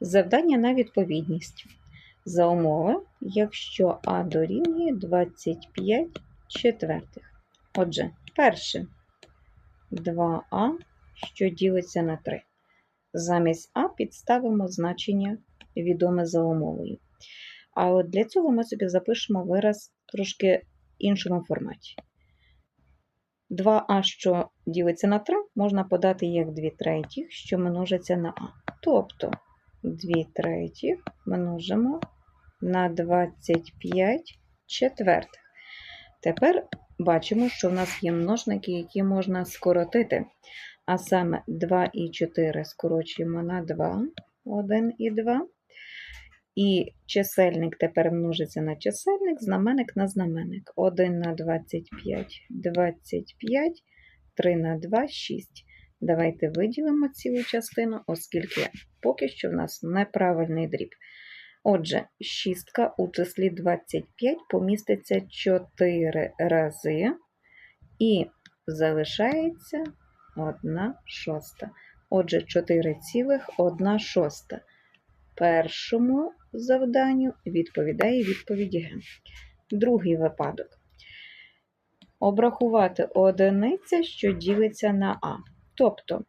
Завдання на відповідність. За умови, якщо А дорівнює 25 четвертих. Отже, перше 2А, що ділиться на 3. Замість А підставимо значення відоме за умовою. А от для цього ми собі запишемо вираз трошки іншому форматі. 2а, що ділиться на 3, можна подати як 2 третіх, що множиться на а. Тобто 2 третіх множимо на 25 четвертих. Тепер бачимо, що в нас є множники, які можна скоротити. А саме 2 і 4 скорочуємо на 2, 1 і 2. І чисельник тепер множиться на чисельник, знаменник на знаменник. 1 на 25, 25, 3 на 2, 6. Давайте виділимо цілу частину, оскільки поки що в нас неправильний дріб. Отже, шістка у числі 25 поміститься 4 рази і залишається 1 шоста. Отже, 4,1 шоста. Першому завданню відповідає відповідь Г. Другий випадок. Обрахувати одиниця, що ділиться на А. Тобто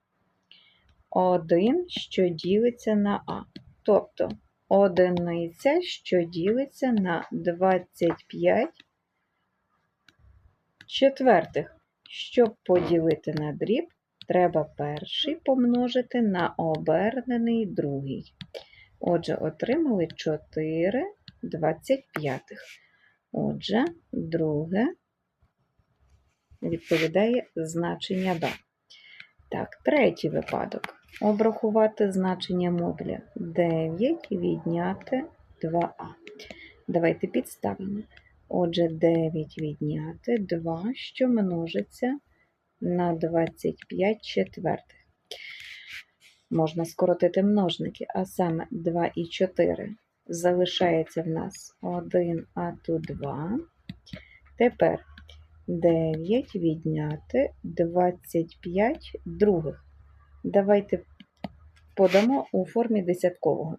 1, що ділиться на А. Тобто одиниця, що ділиться на 25 четвертих. Щоб поділити на дріб, треба перший помножити на обернений другий. Отже, отримали 4 25. Отже, друге відповідає значення Б. Так, третій випадок. Обрахувати значення модуля 9 відняти 2а. Давайте підставимо. Отже, 9 відняти 2, що множиться на 25 четвертих. Можна скоротити множники, а саме 2 і 4. Залишається в нас 1, а тут 2. Тепер 9 відняти 25 других. Давайте подамо у формі десяткового.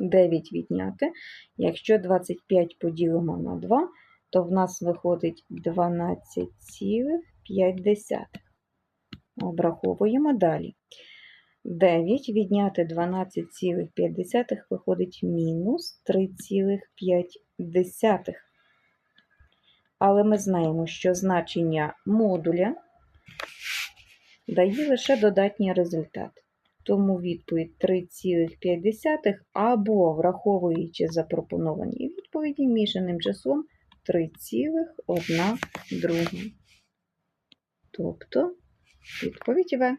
9 відняти. Якщо 25 поділимо на 2, то в нас виходить 12,5. Обраховуємо далі. 9 відняти 12,5 виходить мінус 3,5. Але ми знаємо, що значення модуля дає лише додатній результат. Тому відповідь 3,5 або, враховуючи запропоновані відповіді, мішаним числом 3,1 друга. Тобто відповідь В.